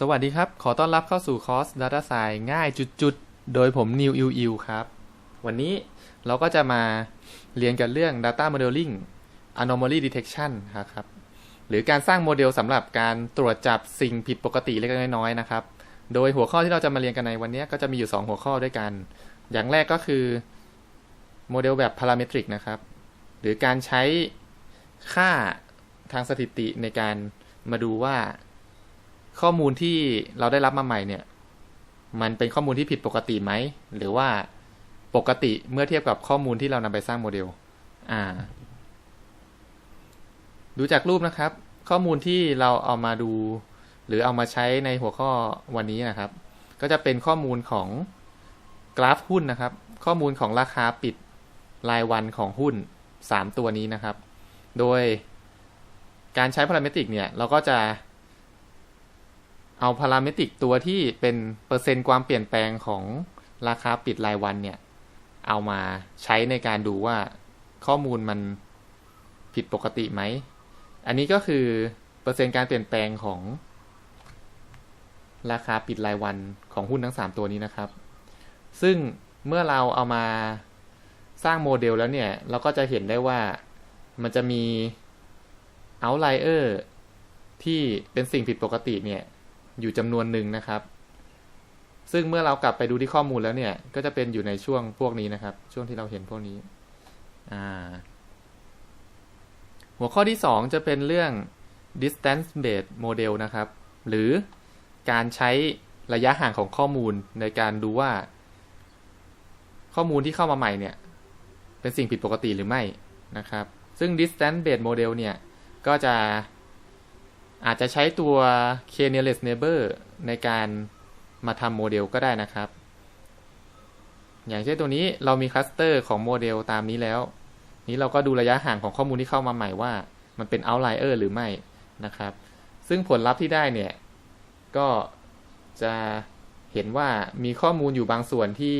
สวัสดีครับ ขอต้อนรับเข้าสู่คอร์ส Data Science ง่ายจุดๆ โดยผมนิวอิวอิวครับ วันนี้เราก็จะมาเรียนกันเรื่อง Data Modeling Anomaly Detection ครับ หรือการสร้างโมเดลสำหรับการตรวจจับสิ่งผิดปกติเล็กๆน้อยๆนะครับ โดยหัวข้อที่เราจะมาเรียนกันในวันนี้ก็จะมีอยู่ 2 หัวข้อด้วยกัน อย่างแรกก็คือโมเดลแบบ parametric นะครับ หรือการใช้ค่าทางสถิติในการมาดูว่า ข้อมูลที่เราได้รับมาใหม่เนี่ย มันเป็นข้อมูลที่ผิดปกติไหม หรือว่าปกติเมื่อเทียบกับข้อมูลที่เรานำไปสร้างโมเดล อ่า ดูจากรูปนะครับ ข้อมูลที่เราเอามาดู หรือเอามาใช้ในหัวข้อวันนี้นะครับ ก็จะเป็นข้อมูลของกราฟหุ้นนะครับ ข้อมูลของราคาปิดรายวันของหุ้น 3 ตัวนี้นะครับ โดยการใช้พาราเมตริกเนี่ย เราก็จะ เอาพาราเมตริกตัวที่เป็นเปอร์เซ็นต์ความเปลี่ยนแปลงของราคาปิดรายวันเนี่ย เอามาใช้ในการดูว่าข้อมูลมันผิดปกติไหม อันนี้ก็คือเปอร์เซ็นต์การเปลี่ยนแปลงของ ราคาปิดรายวันของหุ้นทั้ง 3 ตัวนี้นะครับ ซึ่งเมื่อเราเอามาสร้างโมเดลแล้วเนี่ย เราก็จะเห็นได้ว่ามันจะมี outlier ที่เป็นสิ่งผิดปกติเนี่ย อยู่จำนวนหนึ่งนะครับ ซึ่งเมื่อเรากลับไปดูที่ข้อมูลแล้วเนี่ย ก็จะเป็นอยู่ในช่วงพวกนี้นะครับ ช่วงที่เราเห็นพวกนี้หัวข้อที่ 2 จะเป็นเรื่อง distance based model นะครับ หรือการใช้ระยะห่างของข้อมูลในการดูว่า ข้อมูลที่เข้ามาใหม่เนี่ย เป็นสิ่งผิดปกติหรือไม่นะครับ ซึ่ง distance based model เนี่ย ก็จะ อาจจะใช้ตัว k nearest neighbor ในการมาทำโมเดลก็ได้นะครับ อย่างเช่นตัวนี้เรามีคลัสเตอร์ของโมเดลตามนี้แล้ว นี้เราก็ดูระยะห่างของข้อมูลที่เข้ามาใหม่ว่า มันเป็น outlier หรือไม่นะครับ ซึ่งผลลัพธ์ที่ได้เนี่ย ก็จะเห็นว่ามีข้อมูลอยู่บางส่วนที่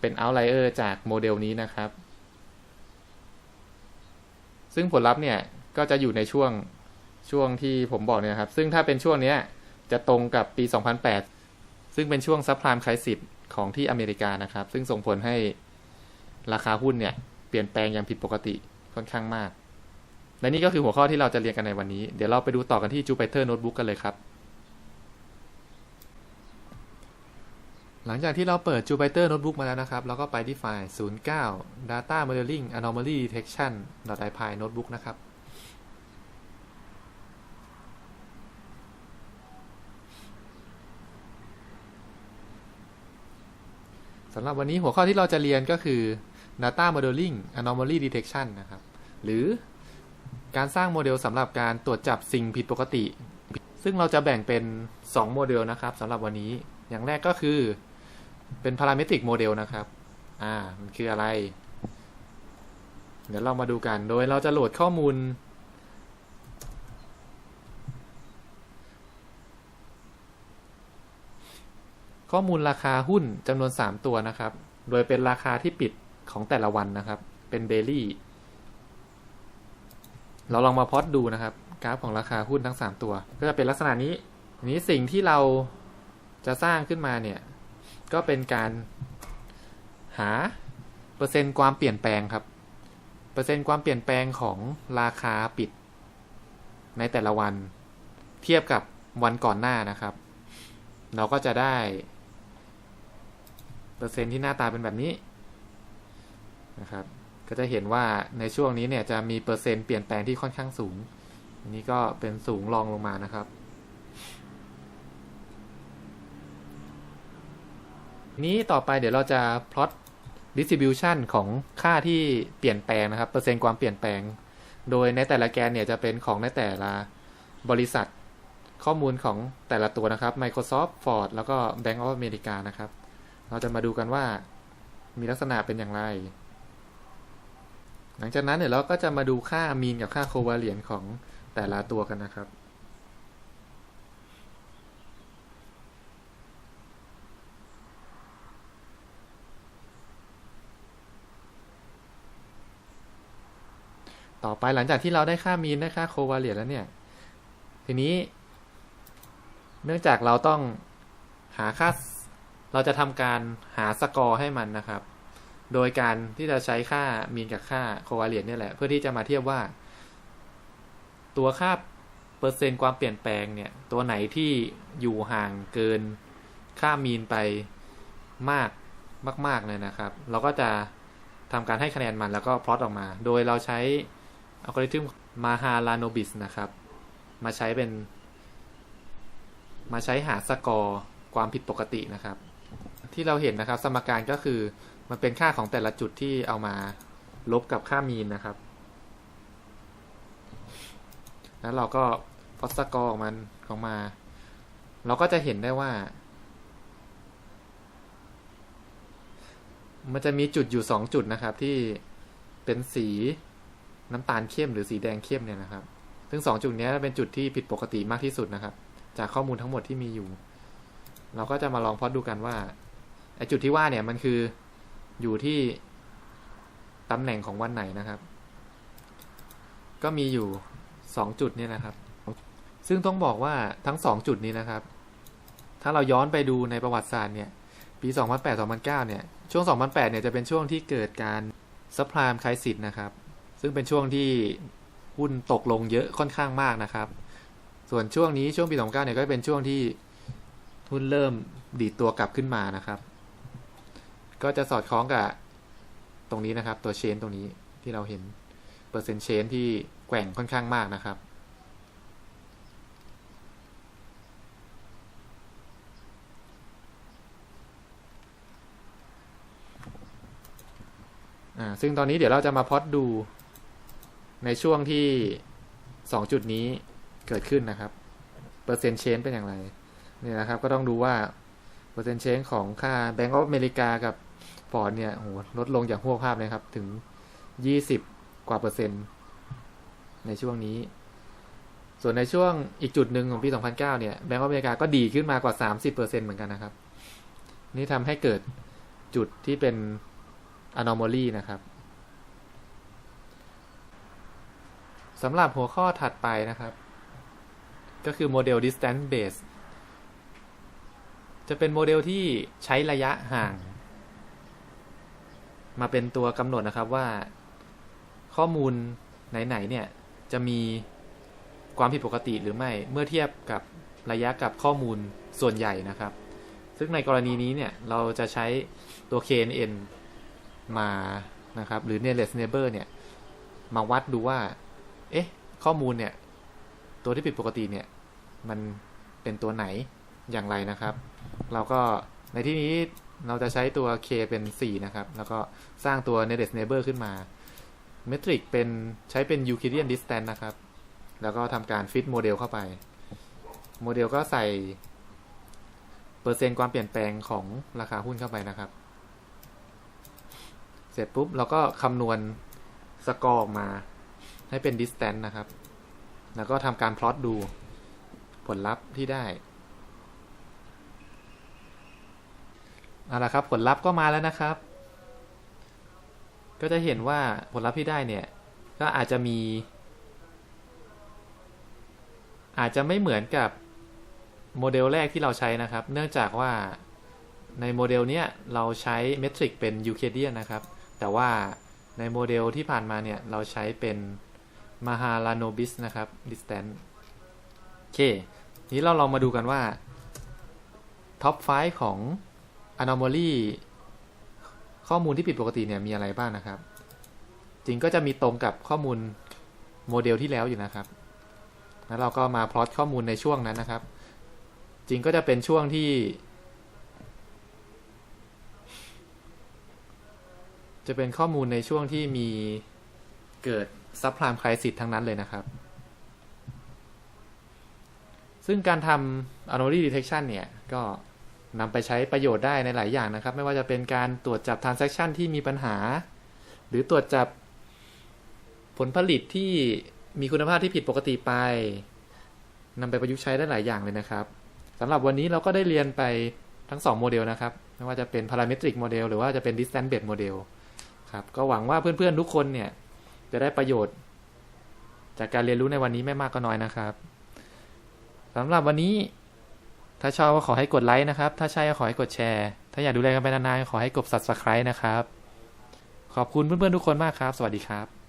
เป็น outlier จากโมเดลนี้นะครับ ซึ่งผลลัพธ์เนี่ยก็จะอยู่ในช่วง ช่วงที่ผมบอกเนี่ยครับ ซึ่งถ้าเป็นช่วงนี้จะตรงกับปี 2008 ซึ่งเป็นช่วงซับพรม์คริสิสของที่อเมริกานะครับ ซึ่งส่งผลให้ราคาหุ้นเนี่ย เปลี่ยนแปลงอย่างผิดปกติค่อนข้างมาก และนี่ก็คือหัวข้อที่เราจะเรียนกันในวันนี้ เดี๋ยวเราไปดูต่อกันที่ Jupyter Notebook กันเลยครับ หลังจากที่เราเปิด Jupyter Notebook มาแล้วนะครับ เราก็ไปที่ไฟล์ 09 data modeling anomaly detection .ipy notebook นะครับ สำหรับวันนี้หัวข้อที่เราจะเรียนก็คือ data modeling anomaly detection นะครับ หรือการสร้างโมเดลสำหรับการตรวจจับสิ่งผิดปกติ ซึ่งเราจะแบ่งเป็น 2 โมเดลนะครับสำหรับวันนี้อย่างแรกก็คือเป็น parametric model นะครับ อ่า มันคืออะไร เดี๋ยวเรามาดูกัน โดยเราจะโหลดข้อมูล ข้อมูลราคาหุ้นจำนวน 3 ตัวนะครับ โดยเป็นราคาที่ปิดของแต่ละวันนะครับ เป็นเดลี่เราลองมาพอดดูนะครับ กราฟของราคาหุ้นทั้ง 3 ตัว ก็จะเป็นลักษณะนี้นี้สิ่งที่เราจะสร้างขึ้นมาเนี่ย ก็เป็นการหาเปอร์เซ็นต์ความเปลี่ยนแปลงครับ เปอร์เซ็นต์ความเปลี่ยนแปลงของราคาปิด ในแต่ละวัน เทียบกับวันก่อนหน้านะครับ เราก็จะได้ เปอร์เซ็นต์ที่หน้าตาเป็นแบบนี้นะครับ ก็จะเห็นว่าในช่วงนี้เนี่ยจะมีเปอร์เซ็นต์เปลี่ยนแปลงที่ค่อนข้างสูง อันนี้ก็เป็นสูงรองลงมานะครับนี้ต่อไปเดี๋ยวเราจะพลอต distribution ของค่าที่เปลี่ยนแปลงนะครับ เปอร์เซ็นต์ความเปลี่ยนแปลง โดยในแต่ละแกนเนี่ยจะเป็นของในแต่ละบริษัทข้อมูลของแต่ละตัวนะครับ Microsoft Ford แล้วก็ Bank of America นะครับ เราจะมาดูกันว่ามีลักษณะเป็นอย่างไร หลังจากนั้นเนี่ยเราก็จะมาดูค่ามีนกับค่าโควาเลียนของแต่ละตัวกันนะครับ ต่อไปหลังจากที่เราได้ค่ามีนได้ค่าโควาเลียนแล้วเนี่ย ทีนี้ เนื่องจากเราต้องหาค่า เราจะทำการหาสกอร์ให้มันนะครับ โดยการที่จะใช้ค่ามีนกับค่าโควาเลนเนี่ยแหละ เพื่อที่จะมาเทียบว่า ตัวค่าเปอร์เซ็นต์ความเปลี่ยนแปลงเนี่ย ตัวไหนที่อยู่ห่างเกินค่ามีนไปมากมาก ๆ เลยนะครับ เราก็จะทำการให้คะแนนมันแล้วก็พลอตออกมา โดยเราใช้อัลกอริทึมมาฮาลาโนบิสนะครับ มาใช้เป็น มาใช้หาสกอร์ความผิดปกตินะครับ ที่เราเห็นนะครับ สมการก็คือมันเป็นค่าของแต่ละจุดที่เอามาลบกับค่ามีนนะครับ แล้วเราก็พอสกอร์ของมันของมา เราก็จะเห็นได้ว่า มันจะมีจุดอยู่สองจุดนะครับ ที่เป็นสีน้ำตาลเข้มหรือสีแดงเข้มเนี่ยนะครับ ซึ่งสองจุดนี้เป็นจุดที่ผิดปกติมากที่สุดนะครับ จากข้อมูลทั้งหมดที่มีอยู่ เราก็จะมาลองพอดดูกันว่า ไอจุดที่ว่าเนี่ยมันคืออยู่ที่ตำแหน่งของวันไหนนะครับ ก็มีอยู่สองจุดเนี่ยนะครับ ซึ่งต้องบอกว่าทั้งสองจุดนี้นะครับ ถ้าเราย้อนไปดูในประวัติศาสตร์เนี่ย ปี 2008-2009 เนี่ย ช่วง 2008 เนี่ยจะเป็นช่วงที่เกิดการซัพพลายคลายสิทธ์นะครับ ซึ่งเป็นช่วงที่หุ้นตกลงเยอะค่อนข้างมากนะครับ ส่วนช่วงนี้ช่วงปี 2009 เนี่ยก็เป็นช่วงที่หุ้นเริ่มดีดตัวกลับขึ้นมานะครับ ก็จะสอดคล้องกับตรงนี้นะครับ ตัวเชนตรงนี้ที่เราเห็นเปอร์เซ็นต์เชนที่แกว่งค่อนข้างมากนะครับ ซึ่งตอนนี้เดี๋ยวเราจะมาพอดดูในช่วงที่สองจุดนี้เกิดขึ้นนะครับ เปอร์เซ็นต์เชนเป็นอย่างไร เนี่ยนะครับ ก็ต้องดูว่า เปอร์เซ็นต์เชนของค่า Bank of America กับฟอร์ดเนี่ยโหลดลงอย่างหัวภาพเลยครับ ถึง 20 กว่าเปอร์เซ็นต์ ในช่วงนี้ ส่วนในช่วงอีกจุดหนึ่งของปี 2009 เนี่ย Bank of America ก็ดีขึ้นมากว่า 30%เหมือนกันนะครับ นี่ทำให้เกิดจุดที่เป็น anomaly นะครับสำหรับหัวข้อถัดไปนะครับ ก็คือโมเดล distance base จะเป็นโมเดลที่ใช้ระยะห่าง มาเป็นตัวกำหนดนะครับว่า ข้อมูลไหนๆเนี่ยจะมีความผิดปกติหรือไม่เมื่อเทียบกับระยะกับข้อมูลส่วนใหญ่นะครับ ซึ่งในกรณีนี้เนี่ยเราจะใช้ตัว KNN มานะครับ หรือ nearest neighbor เนี่ย มาวัดดูว่า เอ๊ะ ข้อมูลเนี่ย ตัวที่ผิดปกติเนี่ย มันเป็นตัวไหน อย่างไรนะครับ เราก็ในที่นี้เราจะใช้ตัว k เป็น 4 นะครับ แล้วก็สร้างตัว nearest neighbor ขึ้นมาเมทริกเป็นใช้เป็น Euclidean distance นะครับ แล้วก็ทำการ fit โมเดลเข้าไป โมเดลก็ใส่ เปอร์เซ็นต์ความเปลี่ยนแปลงของราคาหุ้นเข้าไปนะครับ เสร็จปุ๊บเราก็คำนวณสกอร์ออกมาให้เป็น distance นะครับ แล้วก็ทำการพลอตดูผลลัพธ์ที่ได้ เอาละครับ ผลลัพธ์ก็มาแล้วนะครับ ก็จะเห็นว่าผลลัพธ์ที่ได้เนี่ย ก็อาจจะมี อาจจะไม่เหมือนกับโมเดลแรกที่เราใช้นะครับ เนื่องจากว่าในโมเดลเนี้ยเราใช้เมทริกเป็นยูเคเดียนนะครับ แต่ว่าในโมเดลที่ผ่านมาเนี่ย เราใช้เป็นมาฮาลาโนบิสนะครับ distance โอเค นี้เราลองมาดูกันว่าท็อป 5 ของ anomaly ข้อมูลที่ผิดปกติเนี่ยมีอะไรบ้างนะครับ จริงก็จะมีตรงกับข้อมูลโมเดลที่แล้วอยู่นะครับ แล้วเราก็มาพลอตข้อมูลในช่วงนั้นนะครับ จริงก็จะเป็นช่วงที่ จะเป็นข้อมูลในช่วงที่มีเกิดซับพลามคลายสิททั้งนั้นเลยนะครับ ซึ่งการทำ anomaly detection เนี่ย ก็ นำไปใช้ประโยชน์ได้ในหลายอย่างนะครับ ไม่ว่าจะเป็นการตรวจจับ transaction ที่มีปัญหา หรือตรวจจับผลผลิตที่มีคุณภาพที่ผิดปกติไปนำไปประยุกต์ใช้ได้หลายอย่างเลยนะครับสำหรับวันนี้เราก็ได้เรียนไปทั้ง 2 โมเดลนะครับ ไม่ว่าจะเป็น parametric model หรือว่าจะเป็น distance based model ครับก็หวังว่าเพื่อนๆทุกคนเนี่ยจะได้ประโยชน์ จากการเรียนรู้ในวันนี้ไม่มากก็น้อยนะครับสำหรับวันนี้ ถ้าชอบก็ขอให้กดไลค์นะครับ ถ้าใช่ก็ขอให้กดแชร์ ถ้าอยากดูแลกันไปนานๆขอให้กด subscribe นะครับ ขอบคุณเพื่อนๆทุกคนมากครับ สวัสดีครับ